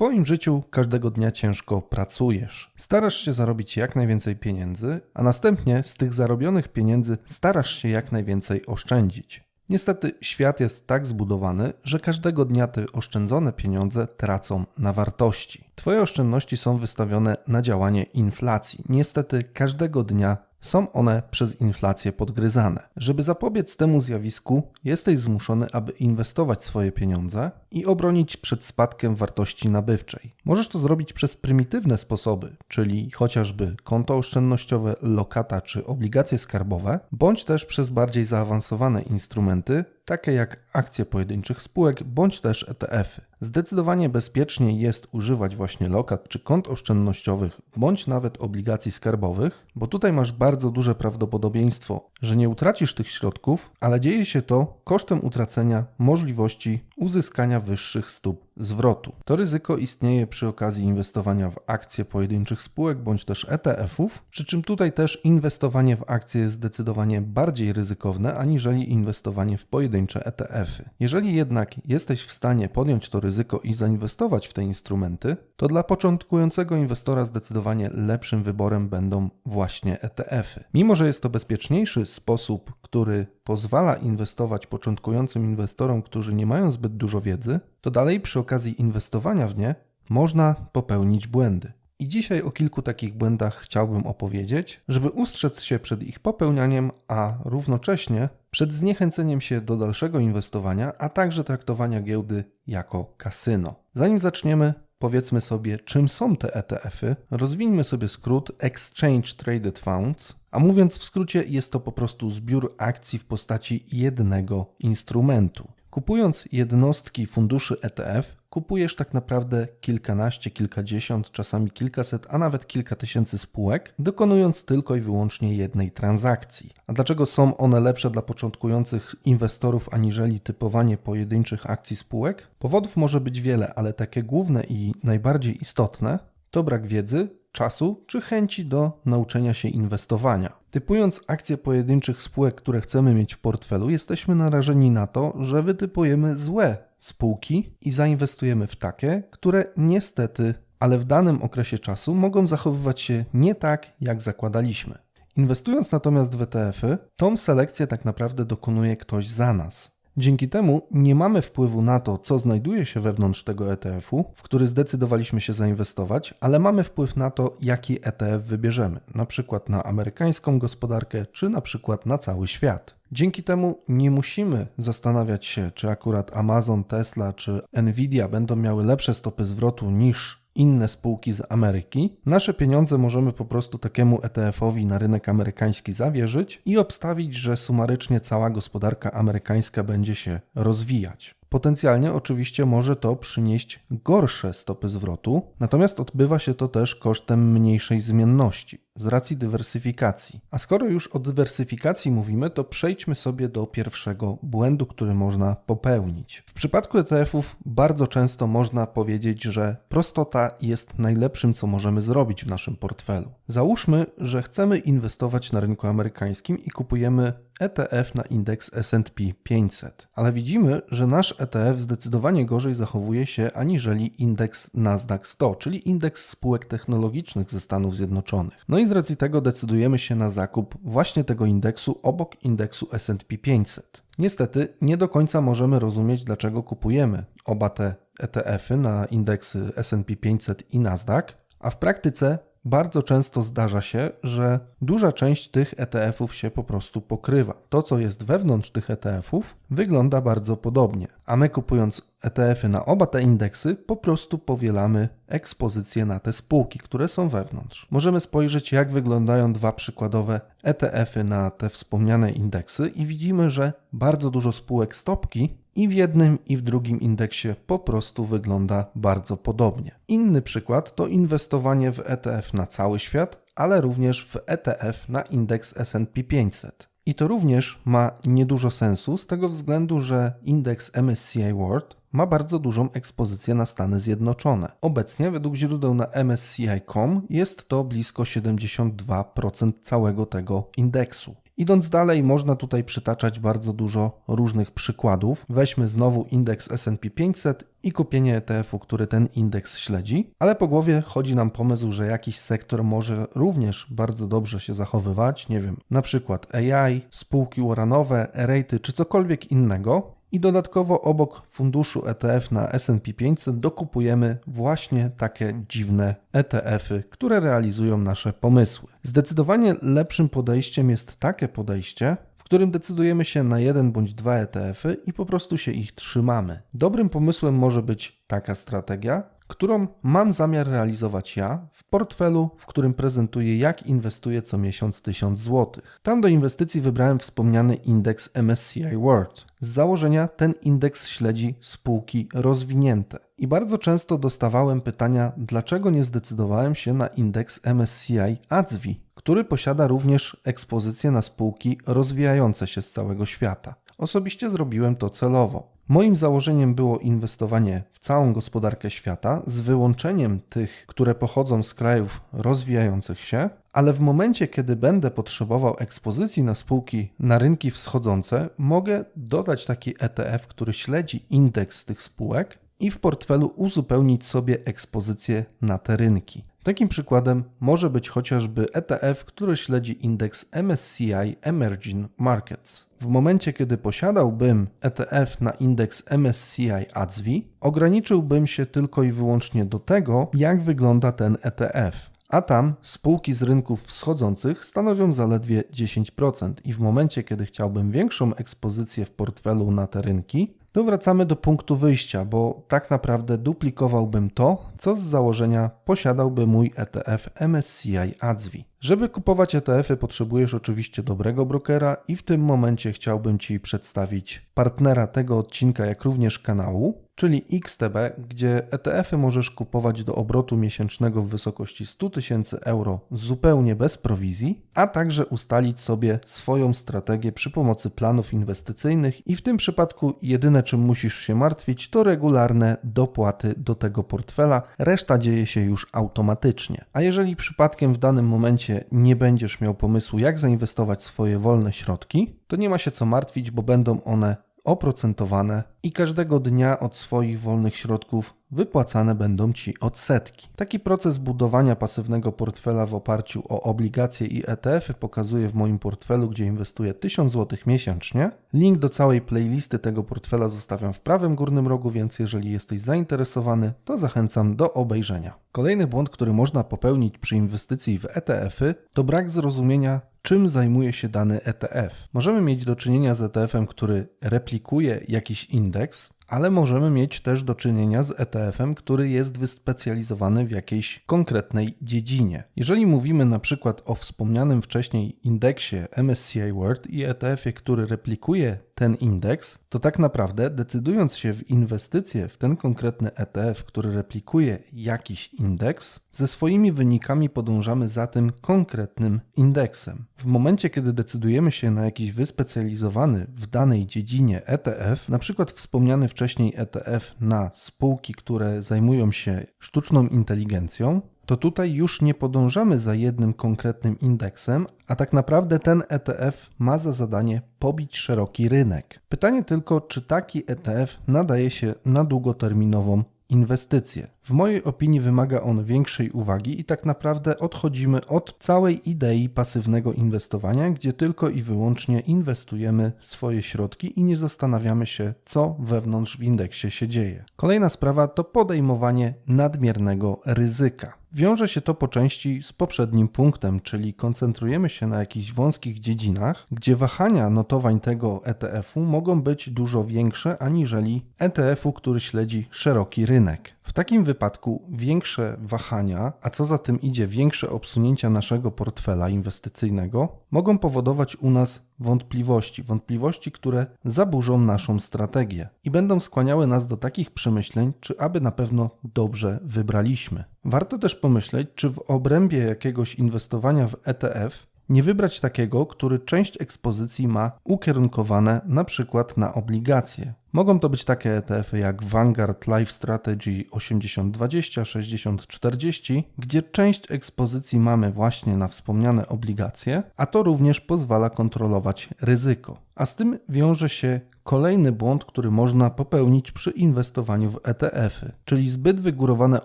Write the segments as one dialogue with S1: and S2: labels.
S1: Twoim życiu każdego dnia ciężko pracujesz. Starasz się zarobić jak najwięcej pieniędzy, a następnie z tych zarobionych pieniędzy starasz się jak najwięcej oszczędzić. Niestety świat jest tak zbudowany, że każdego dnia te oszczędzone pieniądze tracą na wartości. Twoje oszczędności są wystawione na działanie inflacji. Niestety każdego dnia są one przez inflację podgryzane. Żeby zapobiec temu zjawisku, jesteś zmuszony, aby inwestować swoje pieniądze i obronić przed spadkiem wartości nabywczej. Możesz to zrobić przez prymitywne sposoby, czyli chociażby konto oszczędnościowe, lokata czy obligacje skarbowe, bądź też przez bardziej zaawansowane instrumenty, takie jak akcje pojedynczych spółek bądź też ETF-y. Zdecydowanie bezpieczniej jest używać właśnie lokat czy kont oszczędnościowych bądź nawet obligacji skarbowych, bo tutaj masz bardzo duże prawdopodobieństwo, że nie utracisz tych środków, ale dzieje się to kosztem utracenia możliwości uzyskania wyższych stóp zwrotu. To ryzyko istnieje przy okazji inwestowania w akcje pojedynczych spółek bądź też ETF-ów, przy czym tutaj też inwestowanie w akcje jest zdecydowanie bardziej ryzykowne aniżeli inwestowanie w pojedyncze ETF-y. Jeżeli jednak jesteś w stanie podjąć to ryzyko i zainwestować w te instrumenty, to dla początkującego inwestora zdecydowanie lepszym wyborem będą właśnie ETF-y. Mimo, że jest to bezpieczniejszy sposób, który pozwala inwestować początkującym inwestorom, którzy nie mają zbyt dużo wiedzy, to dalej przy okazji inwestowania w nie można popełnić błędy. I dzisiaj o kilku takich błędach chciałbym opowiedzieć, żeby ustrzec się przed ich popełnianiem, a równocześnie przed zniechęceniem się do dalszego inwestowania, a także traktowania giełdy jako kasyno. Zanim zaczniemy, powiedzmy sobie, czym są te ETF-y, rozwińmy sobie skrót Exchange Traded Funds, a mówiąc w skrócie, jest to po prostu zbiór akcji w postaci jednego instrumentu. Kupując jednostki funduszy ETF, kupujesz tak naprawdę kilkanaście, kilkadziesiąt, czasami kilkaset, a nawet kilka tysięcy spółek, dokonując tylko i wyłącznie jednej transakcji. A dlaczego są one lepsze dla początkujących inwestorów aniżeli typowanie pojedynczych akcji spółek? Powodów może być wiele, ale takie główne i najbardziej istotne to brak wiedzy, czasu czy chęci do nauczenia się inwestowania. Typując akcje pojedynczych spółek, które chcemy mieć w portfelu, jesteśmy narażeni na to, że wytypujemy złe spółki i zainwestujemy w takie, które niestety, ale w danym okresie czasu mogą zachowywać się nie tak, jak zakładaliśmy. Inwestując natomiast w ETF-y, tą selekcję tak naprawdę dokonuje ktoś za nas. Dzięki temu nie mamy wpływu na to, co znajduje się wewnątrz tego ETF-u, w który zdecydowaliśmy się zainwestować, ale mamy wpływ na to, jaki ETF wybierzemy, na przykład na amerykańską gospodarkę, czy na przykład na cały świat. Dzięki temu nie musimy zastanawiać się, czy akurat Amazon, Tesla czy Nvidia będą miały lepsze stopy zwrotu niż inne spółki z Ameryki, nasze pieniądze możemy po prostu takiemu ETF-owi na rynek amerykański zawierzyć i obstawić, że sumarycznie cała gospodarka amerykańska będzie się rozwijać. Potencjalnie oczywiście może to przynieść gorsze stopy zwrotu, natomiast odbywa się to też kosztem mniejszej zmienności z racji dywersyfikacji. A skoro już o dywersyfikacji mówimy, to przejdźmy sobie do pierwszego błędu, który można popełnić. W przypadku ETF-ów bardzo często można powiedzieć, że prostota jest najlepszym, co możemy zrobić w naszym portfelu. Załóżmy, że chcemy inwestować na rynku amerykańskim i kupujemy ETF na indeks SP 500, ale widzimy, że nasz ETF zdecydowanie gorzej zachowuje się aniżeli indeks Nasdaq 100, czyli indeks spółek technologicznych ze Stanów Zjednoczonych. No i z racji tego decydujemy się na zakup właśnie tego indeksu obok indeksu SP 500. Niestety nie do końca możemy rozumieć, dlaczego kupujemy oba te ETF-y na indeksy SP 500 i Nasdaq, a w praktyce bardzo często zdarza się, że duża część tych ETF-ów się po prostu pokrywa. To, co jest wewnątrz tych ETF-ów, wygląda bardzo podobnie, a my kupując ETF-y na oba te indeksy, po prostu powielamy ekspozycję na te spółki, które są wewnątrz. Możemy spojrzeć, jak wyglądają dwa przykładowe ETF-y na te wspomniane indeksy i widzimy, że bardzo dużo spółek stopki i w jednym i w drugim indeksie po prostu wygląda bardzo podobnie. Inny przykład to inwestowanie w ETF na cały świat, ale również w ETF na indeks SP 500. I to również ma niedużo sensu z tego względu, że indeks MSCI World ma bardzo dużą ekspozycję na Stany Zjednoczone. Obecnie według źródeł na MSCI.com jest to blisko 72% całego tego indeksu. Idąc dalej, można tutaj przytaczać bardzo dużo różnych przykładów. Weźmy znowu indeks SP 500 i kupienie ETF-u, który ten indeks śledzi, ale po głowie chodzi nam pomysł, że jakiś sektor może również bardzo dobrze się zachowywać, nie wiem, na przykład AI, spółki uranowe, rejty czy cokolwiek innego. I dodatkowo obok funduszu ETF na SP 500 dokupujemy właśnie takie dziwne ETF-y, które realizują nasze pomysły. Zdecydowanie lepszym podejściem jest takie podejście, w którym decydujemy się na jeden bądź dwa ETF-y i po prostu się ich trzymamy. Dobrym pomysłem może być taka strategia, którą mam zamiar realizować ja w portfelu, w którym prezentuję, jak inwestuję co miesiąc 1000 zł. Tam do inwestycji wybrałem wspomniany indeks MSCI World. Z założenia ten indeks śledzi spółki rozwinięte. I bardzo często dostawałem pytania, dlaczego nie zdecydowałem się na indeks MSCI ADSWI, który posiada również ekspozycję na spółki rozwijające się z całego świata. Osobiście zrobiłem to celowo. Moim założeniem było inwestowanie w całą gospodarkę świata z wyłączeniem tych, które pochodzą z krajów rozwijających się, ale w momencie, kiedy będę potrzebował ekspozycji na spółki na rynki wschodzące, mogę dodać taki ETF, który śledzi indeks tych spółek i w portfelu uzupełnić sobie ekspozycję na te rynki. Takim przykładem może być chociażby ETF, który śledzi indeks MSCI Emerging Markets. W momencie, kiedy posiadałbym ETF na indeks MSCI ADSWI, ograniczyłbym się tylko i wyłącznie do tego, jak wygląda ten ETF. A tam spółki z rynków wschodzących stanowią zaledwie 10% i w momencie, kiedy chciałbym większą ekspozycję w portfelu na te rynki, to wracamy do punktu wyjścia, bo tak naprawdę duplikowałbym to, co z założenia posiadałby mój ETF MSCI ADSWI. Żeby kupować ETF-y potrzebujesz oczywiście dobrego brokera i w tym momencie chciałbym Ci przedstawić partnera tego odcinka, jak również kanału, czyli XTB, gdzie ETF-y możesz kupować do obrotu miesięcznego w wysokości 100 tysięcy euro zupełnie bez prowizji, a także ustalić sobie swoją strategię przy pomocy planów inwestycyjnych i w tym przypadku jedyne czym musisz się martwić to regularne dopłaty do tego portfela, reszta dzieje się już automatycznie. A jeżeli przypadkiem w danym momencie nie będziesz miał pomysłu jak zainwestować swoje wolne środki, to nie ma się co martwić, bo będą one oprocentowane i każdego dnia od swoich wolnych środków wypłacane będą Ci odsetki. Taki proces budowania pasywnego portfela w oparciu o obligacje i ETF-y pokazuję w moim portfelu, gdzie inwestuję 1000 zł miesięcznie. Link do całej playlisty tego portfela zostawiam w prawym górnym rogu, więc jeżeli jesteś zainteresowany, to zachęcam do obejrzenia. Kolejny błąd, który można popełnić przy inwestycji w ETF-y, to brak zrozumienia czym zajmuje się dany ETF. Możemy mieć do czynienia z ETF-em, który replikuje jakiś indeks, ale możemy mieć też do czynienia z ETF-em, który jest wyspecjalizowany w jakiejś konkretnej dziedzinie. Jeżeli mówimy na przykład o wspomnianym wcześniej indeksie MSCI World i ETF-ie, który replikuje ten indeks, to tak naprawdę decydując się w inwestycje w ten konkretny ETF, który replikuje jakiś indeks, ze swoimi wynikami podążamy za tym konkretnym indeksem. W momencie, kiedy decydujemy się na jakiś wyspecjalizowany w danej dziedzinie ETF, na przykład wspomniany wcześniej ETF na spółki, które zajmują się sztuczną inteligencją, to tutaj już nie podążamy za jednym konkretnym indeksem, a tak naprawdę ten ETF ma za zadanie pobić szeroki rynek. Pytanie tylko, czy taki ETF nadaje się na długoterminową inwestycje. W mojej opinii wymaga on większej uwagi i tak naprawdę odchodzimy od całej idei pasywnego inwestowania, gdzie tylko i wyłącznie inwestujemy swoje środki i nie zastanawiamy się, co wewnątrz w indeksie się dzieje. Kolejna sprawa to podejmowanie nadmiernego ryzyka. Wiąże się to po części z poprzednim punktem, czyli koncentrujemy się na jakichś wąskich dziedzinach, gdzie wahania notowań tego ETF-u mogą być dużo większe aniżeli ETF-u, który śledzi szeroki rynek. W takim wypadku większe wahania, a co za tym idzie większe obsunięcia naszego portfela inwestycyjnego, mogą powodować u nas wątpliwości, wątpliwości, które zaburzą naszą strategię i będą skłaniały nas do takich przemyśleń, czy aby na pewno dobrze wybraliśmy. Warto też pomyśleć, czy w obrębie jakiegoś inwestowania w ETF nie wybrać takiego, który część ekspozycji ma ukierunkowane na przykład na obligacje. Mogą to być takie ETF-y jak Vanguard Life Strategy 8020, 6040, gdzie część ekspozycji mamy właśnie na wspomniane obligacje, a to również pozwala kontrolować ryzyko. A z tym wiąże się kolejny błąd, który można popełnić przy inwestowaniu w ETF-y, czyli zbyt wygórowane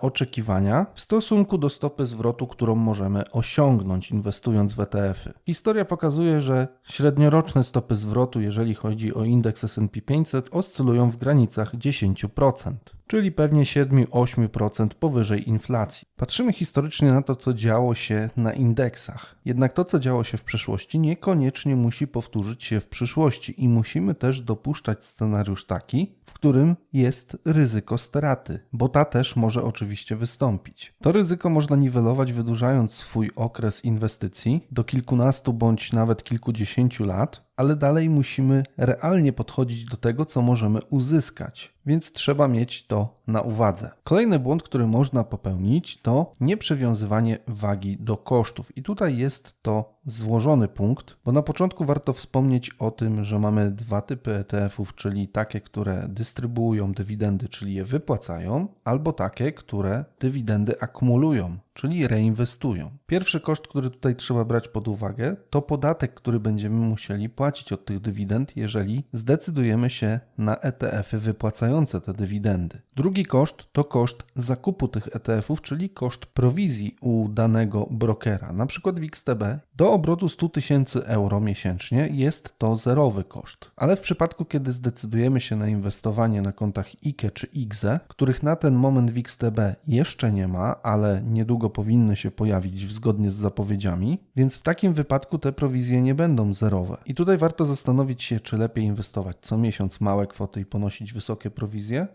S1: oczekiwania w stosunku do stopy zwrotu, którą możemy osiągnąć inwestując w ETF-y. Historia pokazuje, że średnioroczne stopy zwrotu, jeżeli chodzi o indeks SP 500, oscylują w granicach 10% czyli pewnie 7-8% powyżej inflacji. Patrzymy historycznie na to, co działo się na indeksach. Jednak to, co działo się w przeszłości, niekoniecznie musi powtórzyć się w przyszłości i musimy też dopuszczać scenariusz taki, w którym jest ryzyko straty, bo ta też może oczywiście wystąpić. To ryzyko można niwelować wydłużając swój okres inwestycji do kilkunastu bądź nawet kilkudziesięciu lat, ale dalej musimy realnie podchodzić do tego, co możemy uzyskać, więc trzeba mieć to na uwadze. Kolejny błąd, który można popełnić, to nieprzywiązywanie wagi do kosztów. I tutaj jest to złożony punkt, bo na początku warto wspomnieć o tym, że mamy dwa typy ETF-ów, czyli takie, które dystrybuują dywidendy, czyli je wypłacają, albo takie, które dywidendy akumulują, czyli reinwestują. Pierwszy koszt, który tutaj trzeba brać pod uwagę, to podatek, który będziemy musieli płacić od tych dywidend, jeżeli zdecydujemy się na ETF-y wypłacające te dywidendy. Drugi koszt to koszt zakupu tych ETF-ów, czyli koszt prowizji u danego brokera. Na przykład w XTB do obrotu 100 tysięcy euro miesięcznie jest to zerowy koszt. Ale w przypadku, kiedy zdecydujemy się na inwestowanie na kontach IKE czy IGZE, których na ten moment w XTB jeszcze nie ma, ale niedługo powinny się pojawić zgodnie z zapowiedziami, więc w takim wypadku te prowizje nie będą zerowe. I tutaj warto zastanowić się, czy lepiej inwestować co miesiąc małe kwoty i ponosić wysokie prowizje,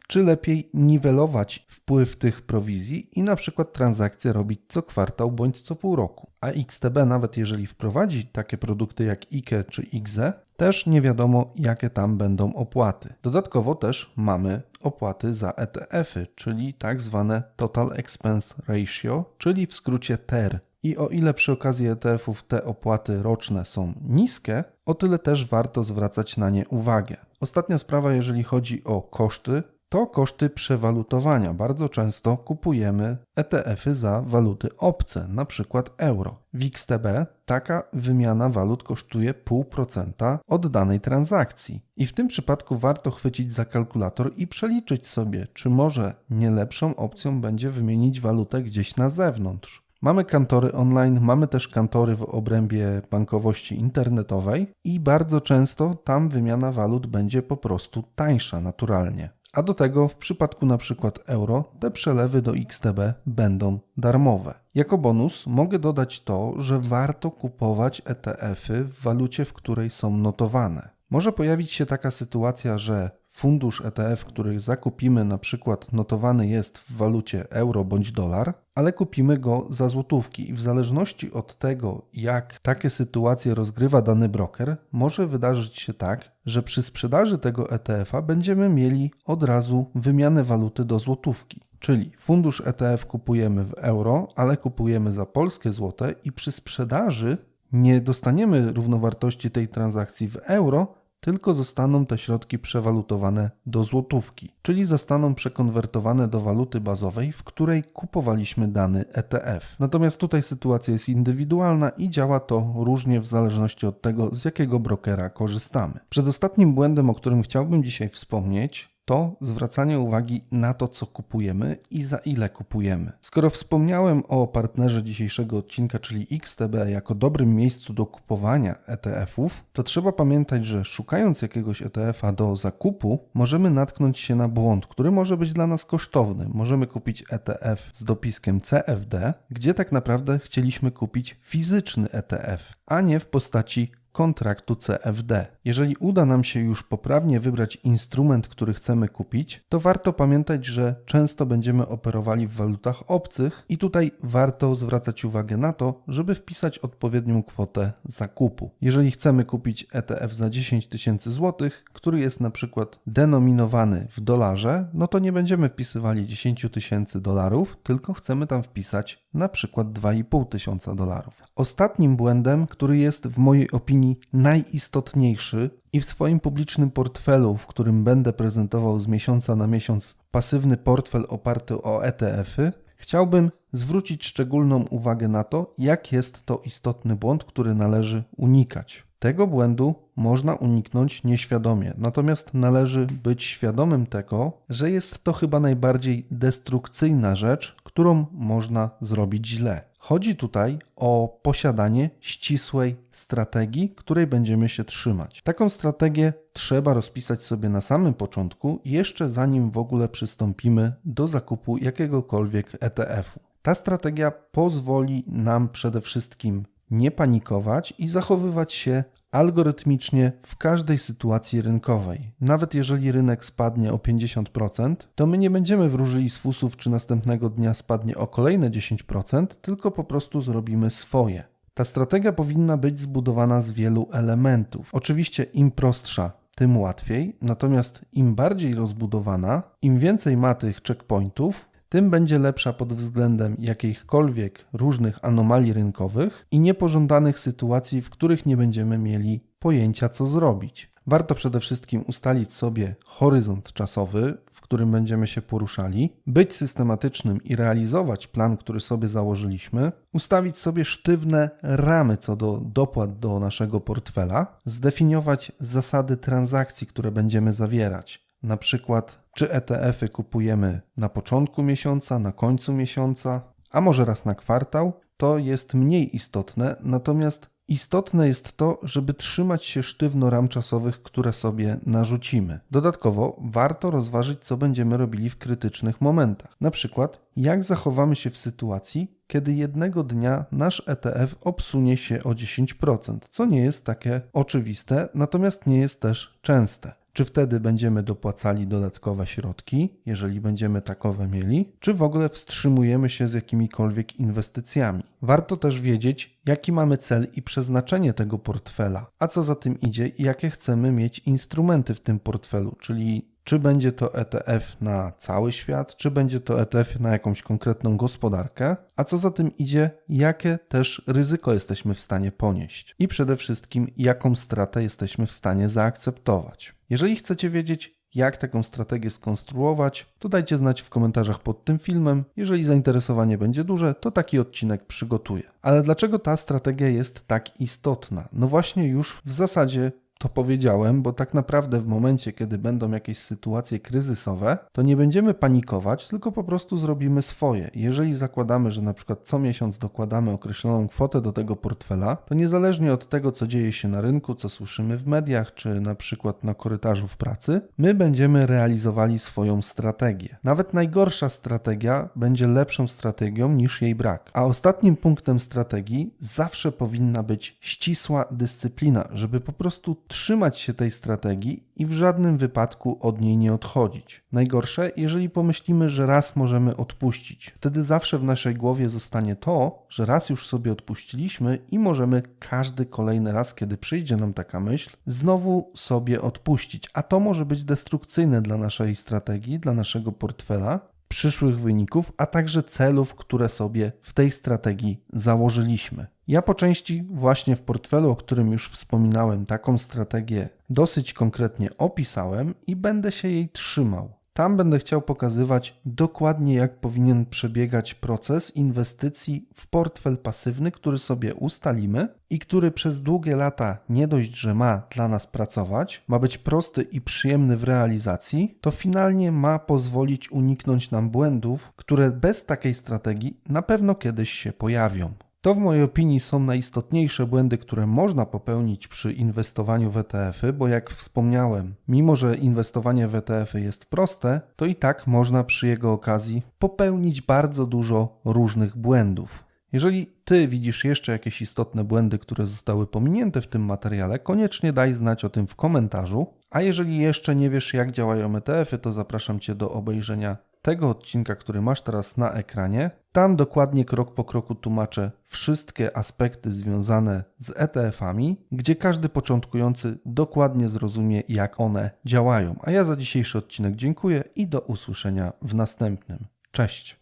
S1: czy lepiej niwelować wpływ tych prowizji i na przykład transakcje robić co kwartał bądź co pół roku. A XTB, nawet jeżeli wprowadzi takie produkty jak IKE czy IGZE, też nie wiadomo, jakie tam będą opłaty. Dodatkowo też mamy opłaty za ETF-y, czyli tak zwane Total Expense Ratio, czyli w skrócie TER. I o ile przy okazji ETF-ów te opłaty roczne są niskie, o tyle też warto zwracać na nie uwagę. Ostatnia sprawa, jeżeli chodzi o koszty, to koszty przewalutowania. Bardzo często kupujemy ETF-y za waluty obce, na przykład euro. W XTB taka wymiana walut kosztuje 0,5% od danej transakcji. I w tym przypadku warto chwycić za kalkulator i przeliczyć sobie, czy może nie lepszą opcją będzie wymienić walutę gdzieś na zewnątrz. Mamy kantory online, mamy też kantory w obrębie bankowości internetowej i bardzo często tam wymiana walut będzie po prostu tańsza naturalnie. A do tego w przypadku na przykład euro te przelewy do XTB będą darmowe. Jako bonus mogę dodać to, że warto kupować ETF-y w walucie, w której są notowane. Może pojawić się taka sytuacja, że fundusz ETF, który zakupimy, na przykład notowany jest w walucie euro bądź dolar, ale kupimy go za złotówki i w zależności od tego, jak takie sytuacje rozgrywa dany broker, może wydarzyć się tak, że przy sprzedaży tego ETF-a będziemy mieli od razu wymianę waluty do złotówki. Czyli fundusz ETF kupujemy w euro, ale kupujemy za polskie złote i przy sprzedaży nie dostaniemy równowartości tej transakcji w euro, tylko zostaną te środki przewalutowane do złotówki, czyli zostaną przekonwertowane do waluty bazowej, w której kupowaliśmy dany ETF. Natomiast tutaj sytuacja jest indywidualna i działa to różnie w zależności od tego, z jakiego brokera korzystamy. Przedostatnim błędem, o którym chciałbym dzisiaj wspomnieć, to zwracanie uwagi na to, co kupujemy i za ile kupujemy. Skoro wspomniałem o partnerze dzisiejszego odcinka, czyli XTB, jako dobrym miejscu do kupowania ETF-ów, to trzeba pamiętać, że szukając jakiegoś ETF-a do zakupu, możemy natknąć się na błąd, który może być dla nas kosztowny. Możemy kupić ETF z dopiskiem CFD, gdzie tak naprawdę chcieliśmy kupić fizyczny ETF, a nie w postaci kontraktu CFD. Jeżeli uda nam się już poprawnie wybrać instrument, który chcemy kupić, to warto pamiętać, że często będziemy operowali w walutach obcych i tutaj warto zwracać uwagę na to, żeby wpisać odpowiednią kwotę zakupu. Jeżeli chcemy kupić ETF za 10 tysięcy złotych, który jest na przykład denominowany w dolarze, no to nie będziemy wpisywali 10 tysięcy dolarów, tylko chcemy tam wpisać na przykład 2,5 tysiąca dolarów. Ostatnim błędem, który jest w mojej opinii najistotniejszy i w swoim publicznym portfelu, w którym będę prezentował z miesiąca na miesiąc pasywny portfel oparty o ETF-y, chciałbym zwrócić szczególną uwagę na to, jak jest to istotny błąd, który należy unikać. Tego błędu można uniknąć nieświadomie, natomiast należy być świadomym tego, że jest to chyba najbardziej destrukcyjna rzecz, którą można zrobić źle. Chodzi tutaj o posiadanie ścisłej strategii, której będziemy się trzymać. Taką strategię trzeba rozpisać sobie na samym początku, jeszcze zanim w ogóle przystąpimy do zakupu jakiegokolwiek ETF-u. Ta strategia pozwoli nam przede wszystkim nie panikować i zachowywać się algorytmicznie w każdej sytuacji rynkowej. Nawet jeżeli rynek spadnie o 50%, to my nie będziemy wróżyli z fusów, czy następnego dnia spadnie o kolejne 10%, tylko po prostu zrobimy swoje. Ta strategia powinna być zbudowana z wielu elementów. Oczywiście im prostsza, tym łatwiej, natomiast im bardziej rozbudowana, im więcej ma tych checkpointów, tym będzie lepsza pod względem jakichkolwiek różnych anomalii rynkowych i niepożądanych sytuacji, w których nie będziemy mieli pojęcia, co zrobić. Warto przede wszystkim ustalić sobie horyzont czasowy, w którym będziemy się poruszali, być systematycznym i realizować plan, który sobie założyliśmy, ustawić sobie sztywne ramy co do dopłat do naszego portfela, zdefiniować zasady transakcji, które będziemy zawierać. Na przykład, czy ETF-y kupujemy na początku miesiąca, na końcu miesiąca, a może raz na kwartał, to jest mniej istotne, natomiast istotne jest to, żeby trzymać się sztywno ram czasowych, które sobie narzucimy. Dodatkowo warto rozważyć, co będziemy robili w krytycznych momentach. Na przykład, jak zachowamy się w sytuacji, kiedy jednego dnia nasz ETF obsunie się o 10%, co nie jest takie oczywiste, natomiast nie jest też częste. Czy wtedy będziemy dopłacali dodatkowe środki, jeżeli będziemy takowe mieli, czy w ogóle wstrzymujemy się z jakimikolwiek inwestycjami? Warto też wiedzieć, jaki mamy cel i przeznaczenie tego portfela, a co za tym idzie, jakie chcemy mieć instrumenty w tym portfelu, czyli czy będzie to ETF na cały świat, czy będzie to ETF na jakąś konkretną gospodarkę, a co za tym idzie, jakie też ryzyko jesteśmy w stanie ponieść i przede wszystkim, jaką stratę jesteśmy w stanie zaakceptować. Jeżeli chcecie wiedzieć, jak taką strategię skonstruować, to dajcie znać w komentarzach pod tym filmem. Jeżeli zainteresowanie będzie duże, to taki odcinek przygotuję. Ale dlaczego ta strategia jest tak istotna? No właśnie już w zasadzie to powiedziałem, bo tak naprawdę w momencie, kiedy będą jakieś sytuacje kryzysowe, to nie będziemy panikować, tylko po prostu zrobimy swoje. Jeżeli zakładamy, że na przykład co miesiąc dokładamy określoną kwotę do tego portfela, to niezależnie od tego, co dzieje się na rynku, co słyszymy w mediach, czy na przykład na korytarzu w pracy, my będziemy realizowali swoją strategię. Nawet najgorsza strategia będzie lepszą strategią niż jej brak. A ostatnim punktem strategii zawsze powinna być ścisła dyscyplina, żeby po prostu trzymać się tej strategii i w żadnym wypadku od niej nie odchodzić. Najgorsze, jeżeli pomyślimy, że raz możemy odpuścić. Wtedy zawsze w naszej głowie zostanie to, że raz już sobie odpuściliśmy i możemy każdy kolejny raz, kiedy przyjdzie nam taka myśl, znowu sobie odpuścić. A to może być destrukcyjne dla naszej strategii, dla naszego portfela, przyszłych wyników, a także celów, które sobie w tej strategii założyliśmy. Ja po części właśnie w portfelu, o którym już wspominałem, taką strategię dosyć konkretnie opisałem i będę się jej trzymał. Tam będę chciał pokazywać dokładnie, jak powinien przebiegać proces inwestycji w portfel pasywny, który sobie ustalimy i który przez długie lata nie dość, że ma dla nas pracować, ma być prosty i przyjemny w realizacji, to finalnie ma pozwolić uniknąć nam błędów, które bez takiej strategii na pewno kiedyś się pojawią. To w mojej opinii są najistotniejsze błędy, które można popełnić przy inwestowaniu w ETF-y, bo jak wspomniałem, mimo że inwestowanie w ETF-y jest proste, to i tak można przy jego okazji popełnić bardzo dużo różnych błędów. Jeżeli ty widzisz jeszcze jakieś istotne błędy, które zostały pominięte w tym materiale, koniecznie daj znać o tym w komentarzu. A jeżeli jeszcze nie wiesz, jak działają ETF-y, to zapraszam cię do obejrzenia tego odcinka, który masz teraz na ekranie. Tam dokładnie krok po kroku tłumaczę wszystkie aspekty związane z ETF-ami, gdzie każdy początkujący dokładnie zrozumie, jak one działają. A ja za dzisiejszy odcinek dziękuję i do usłyszenia w następnym. Cześć!